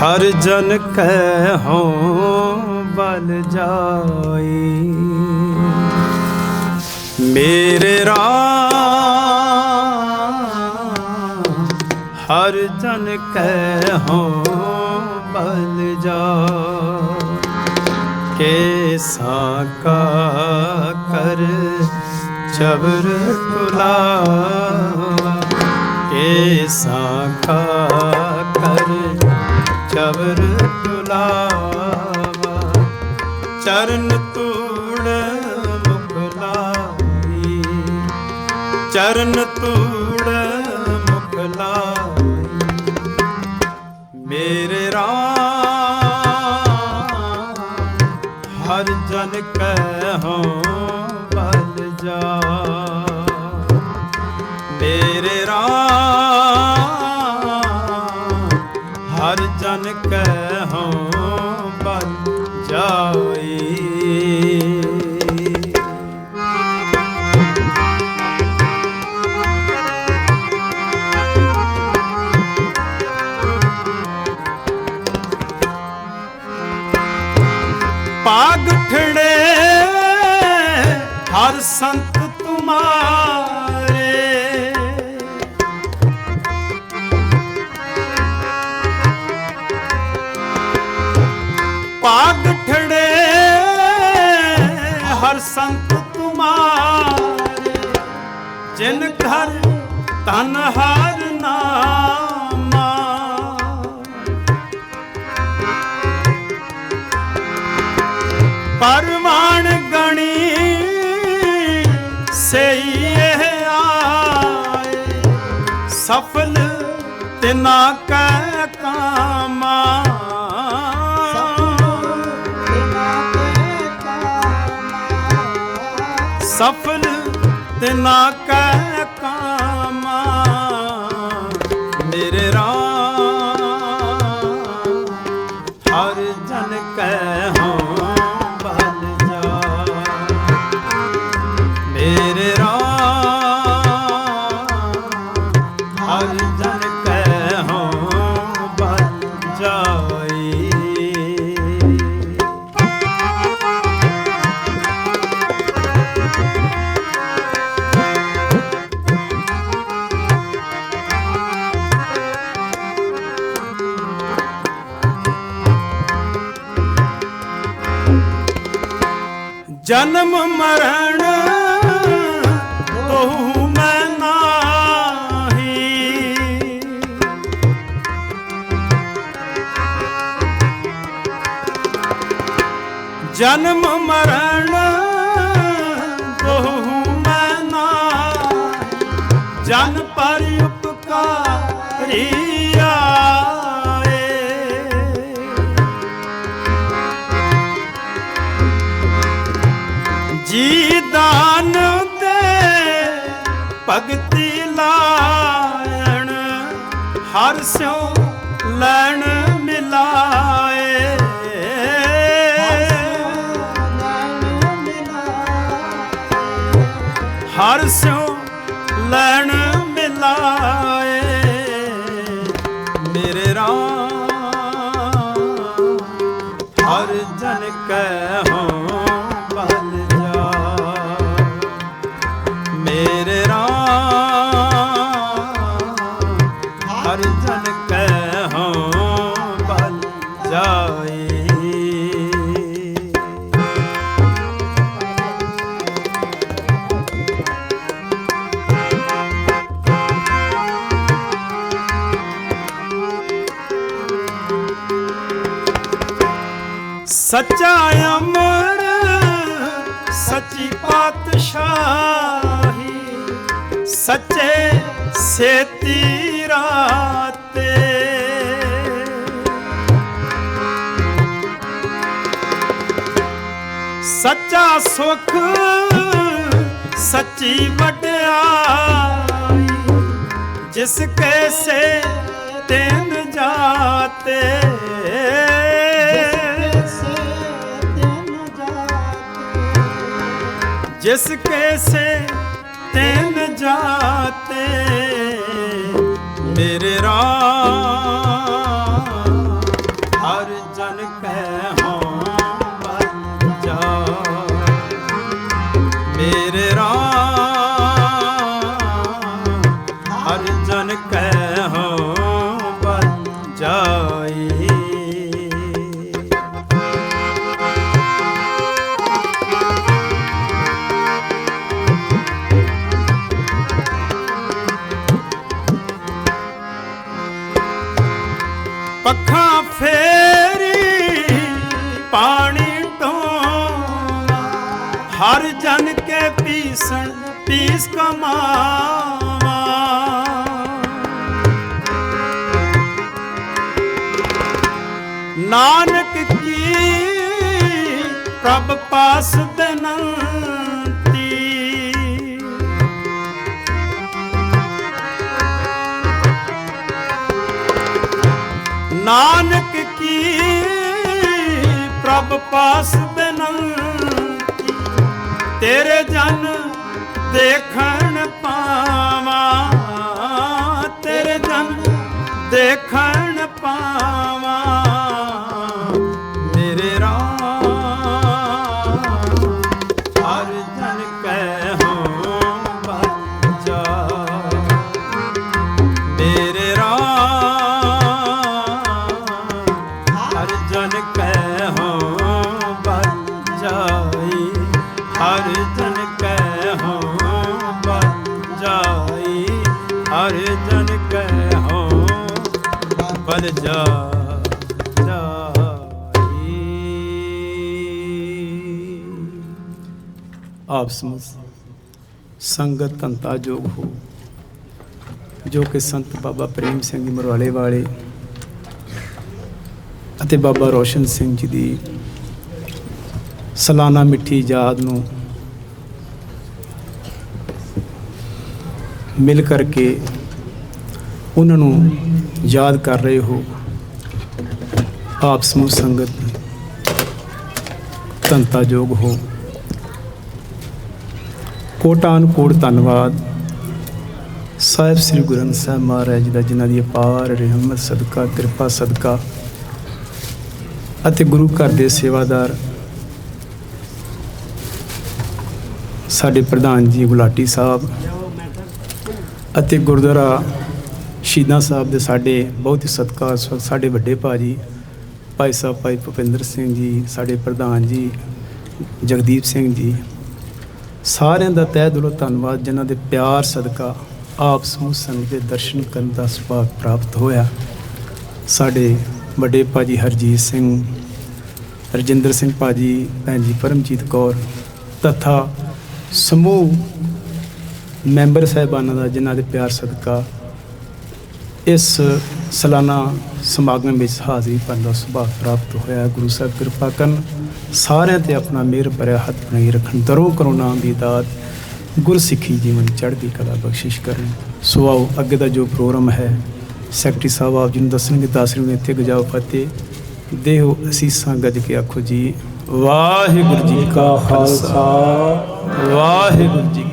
ਹਰ ਜਨ ਕੈ ਹੋ ਬਲ ਜਾਈ ਮੇਰੇ ਰਾਮ, ਹਰ ਜਨ ਕਹਿ ਹੋ ਬਲ ਜਾ ਕੇਸਾ ਕਾ ਕਰ ਚਬਰ ਤੁਲਾਵਾ ਕੇਸਾ ਕਾ ਚਬਰ ਤੁਲਾਵਾ ਚਰਨ ਤੂੜ ਮੁਖ ਲਾਈ। ਚਰਨ ਤੂੜ ਮੁਖ ਲਾਈ। ਮੇਰੇ ਰਾਮ ਪਾਗਠੜੇ ਹਰ ਸੰਤ ਤੁਮਾਰੇ। ਪਾਗਠੜੇ ਹਰ ਸੰਤ ਤੁਮਾਰੇ। ਜਿਨ ਘਰ ਤਨ ਹਰ ਨਾਮਾ ਪਰਵਾਨ ਗਣੀ ਸਈ ਇਹ ਆਏ। ਸਫਲ ਤਿਨਾ ਕੈ ਕਾਮਾ। ਸਫਲ ਤਿਨਾ ਕੈ ਕਾਮਾ। ਮੇਰੇ ਰਾਮ ਹਰ ਜਨ ਕੈ ਹੋ ਬਲ ਜਨਮ ਮਰਨ ਜਨਮ ਮਰਨ ਤੋਹੂ ਮੈਂ ਨਾਹੀ ਜਨ ਪਰ ਉਪਕਾਰੀ ਆਏ ਜੀ ਦਾਨ ਦੇ ਭਗਤੀ ਲਾਇਣ, ਹਰ ਸਿਉ ਲੈਣ ਮਿਲਾਏ ਹਰ ਸਿਉ ਲੈਣ ਮਿਲਾਏ। ਮੇਰੇ ਰਾਮ, ਹਰ ਜਨ ਕੈ ਹੋ ਬਲ ਜਾ। ਮੇਰੇ ਰਾਮ, ਹਰ ਜਨ ਕੈ ਹੋ ਬਲ ਜਾਏ। ਸੱਚਾ ਅਮਰ, ਸੱਚੀ ਪਾਤਸ਼ਾਹੀ, ਸੱਚੇ ਸੇਤੀ ਰਾਤੇ। ਸੱਚਾ ਸੁਖ, ਸੱਚੀ ਵਡਿਆਈ, ਜਿਸ ਕੈਸੇ ਤੈਨ ਜਾਤੇ। ਜਿਸ ਕੈਸੇ ਤੈਨ ਜਾਤੇ ਮੇਰੇ ਰਾਮ ਹਰ ਜਨ ਕਹਿ ਹੋਂ ਬਚ ਜਾ। ਮੇਰੇ ਪੀਸਣ ਪੀਸ ਕਮਾਵਾ। ਨਾਨਕ ਕੀ ਪ੍ਰਭ ਪਾਸ ਬਨੰਤੀ। ਨਾਨਕ ਕੀ ਪ੍ਰਭ ਪਾਸ ਬਨੰਤੀ। ਤੇਰੇ ਜਨ ਦੇਖਣ ਪਾਵਾਂ ਤੇਰੇ ਜਨ ਦੇਖਣ ਪਾਵਾਂ। ਬਲ ਜਾ ਜਾਈ ਆਪ ਸਮਝ। ਸੰਗਤ ਧੰਤਾ ਜੋਗ ਹੋ। ਜੋ ਕਿ ਸੰਤ ਬਾਬਾ ਪ੍ਰੇਮ ਸਿੰਘ ਜੀ ਮਰਵਾਲੇ ਵਾਲੇ ਅਤੇ ਬਾਬਾ ਰੋਸ਼ਨ ਸਿੰਘ ਜੀ ਦੀ ਸਾਲਾਨਾ ਮਿੱਠੀ ਯਾਦ ਨੂੰ ਮਿਲ ਕਰਕੇ ਉਹਨਾਂ ਨੂੰ ਯਾਦ ਕਰ ਰਹੇ ਹੋ ਆਪ ਸਮੂਹ ਸੰਗਤ ਧੰਤਾ ਜੋਗ ਹੋ। ਕੋਟਾਨ ਕੋਟ ਧੰਨਵਾਦ। ਸਾਹਿਬ ਸ੍ਰੀ ਗੁਰੂ ਗ੍ਰੰਥ ਸਾਹਿਬ ਮਹਾਰਾਜ ਜੀ ਦਾ, ਜਿਨ੍ਹਾਂ ਦੀ ਅਪਾਰ ਰਹਿਮਤ, ਸਦਕਾ, ਕਿਰਪਾ, ਸਦਕਾ ਅਤੇ ਗੁਰੂ ਘਰ ਦੇ ਸੇਵਾਦਾਰ ਸਾਡੇ ਪ੍ਰਧਾਨ ਜੀ ਗੁਲਾਟੀ ਸਾਹਿਬ ਅਤੇ ਗੁਰਦੁਆਰਾ ਸ਼ਹੀਦਾਂ ਸਾਹਿਬ ਦੇ ਸਾਡੇ ਬਹੁਤ ਹੀ ਸਤਿਕਾਰਯੋਗ ਸਾਡੇ ਵੱਡੇ ਭਾਜੀ, ਭਾਈ ਸਾਹਿਬ, ਭਾਈ ਭੁਪਿੰਦਰ ਸਿੰਘ ਜੀ, ਸਾਡੇ ਪ੍ਰਧਾਨ ਜੀ, ਜਗਦੀਪ ਸਿੰਘ ਜੀ, ਸਾਰਿਆਂ ਦਾ ਤਹਿ ਦਿਲੋਂ ਧੰਨਵਾਦ, ਜਿਨ੍ਹਾਂ ਦੇ ਪਿਆਰ ਸਦਕਾ ਆਪ ਸਮੂਹ ਸੰਗਤ ਦੇ ਦਰਸ਼ਨ ਕਰਨ ਦਾ ਸੁਭਾਗ ਪ੍ਰਾਪਤ ਹੋਇਆ। ਸਾਡੇ ਵੱਡੇ ਭਾਜੀ ਹਰਜੀਤ ਸਿੰਘ, ਰਜਿੰਦਰ ਸਿੰਘ ਭਾਜੀ, ਭੈਣ ਜੀ ਪਰਮਜੀਤ ਕੌਰ ਤਥਾ ਸਮੂਹ ਮੈਂਬਰ ਸਾਹਿਬਾਨਾਂ ਦਾ, ਜਿਨ੍ਹਾਂ ਦੇ ਪਿਆਰ ਸਦਕਾ ਇਸ ਸਾਲਾਨਾ ਸਮਾਗਮ ਵਿੱਚ ਹਾਜ਼ਰੀ ਭਰਨ ਦਾ ਸੁਭਾਗ ਪ੍ਰਾਪਤ ਹੋਇਆ। ਗੁਰੂ ਸਾਹਿਬ ਕਿਰਪਾ ਕਰਨ ਸਾਰਿਆਂ ਤੇ ਆਪਣਾ ਮਿਹਰ ਭਰਿਆ ਹੱਥ ਬਣਾਈ ਰੱਖਣ। ਦਰੋਂ ਕਰੋਨਾ ਦੀ ਦਾਤ ਗੁਰਸਿੱਖੀ ਜੀਵਨ ਚੜ੍ਹਦੀ ਕਲਾ ਬਖਸ਼ਿਸ਼ ਕਰਨ। ਸੋ ਆਓ ਅੱਗੇ ਦਾ ਜੋ ਪ੍ਰੋਗਰਾਮ ਹੈ, ਸੈਕਟਰੀ ਸਾਹਿਬ ਆਪ ਜੀ ਨੂੰ ਦੱਸਣਗੇ ਦਾਸਰੀ ਨੂੰ ਇੱਥੇ ਗਜਾਓ ਫਤਿਹ। ਦੇਹੋ ਅਸੀਸਾਂ ਗੱਜ ਕੇ ਆਖੋ ਜੀ, ਵਾਹਿਗੁਰੂ ਜੀ ਕਾ ਖਾਲਸਾ, ਵਾਹਿਗੁਰੂ ਜੀ